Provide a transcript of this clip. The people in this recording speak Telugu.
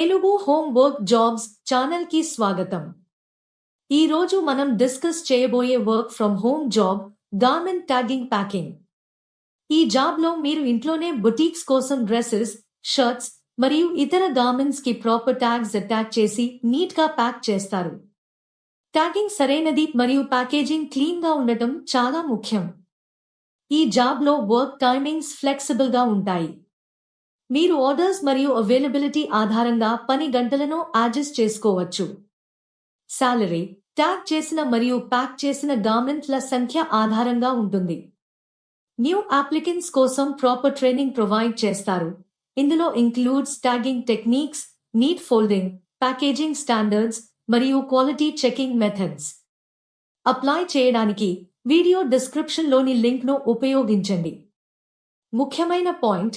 తెలుగు హోమ్ వర్క్ జాబ్స్ ఛానల్కి స్వాగతం. ఈ రోజు మనం డిస్కస్ చేయబోయే work from home job garment tagging packing. ఈ జాబ్లో మీరు ఇంట్లోనే బుటీక్స్ కోసం డ్రెస్సెస్ షర్ట్స్ మరియు ఇతర గార్మెంట్స్కి ప్రాపర్ ట్యాగ్స్ అటాచ్ చేసి నీట్గా ప్యాక్ చేస్తారు. ట్యాగింగ్ సరైనది మరియు ప్యాకేజింగ్ క్లీన్గా ఉండటం చాలా ముఖ్యం. ఈ జాబ్లో వర్క్ టైమింగ్స్ ఫ్లెక్సిబుల్గా ఉంటాయి. మీరు ఆర్డర్స్ మరియు అవైలబిలిటీ ఆధారంగా పని గంటలను అడ్జస్ట్ చేసుకోవచ్చు. శాలరీ ట్యాగ్ చేసిన మరియు ప్యాక్ చేసిన గార్మెంట్ల సంఖ్య ఆధారంగా ఉంటుంది. న్యూ అప్లికెంట్స్ కోసం ప్రాపర్ ట్రైనింగ్ ప్రొవైడ్ చేస్తారు. ఇందులో includes tagging techniques neat folding packaging standards మరియు క్వాలిటీ చెకింగ్ మెథడ్స్ అప్లై చేయడానికి వీడియో డిస్క్రిప్షన్లోని లింక్ను ఉపయోగించండి. ముఖ్యమైన పాయింట్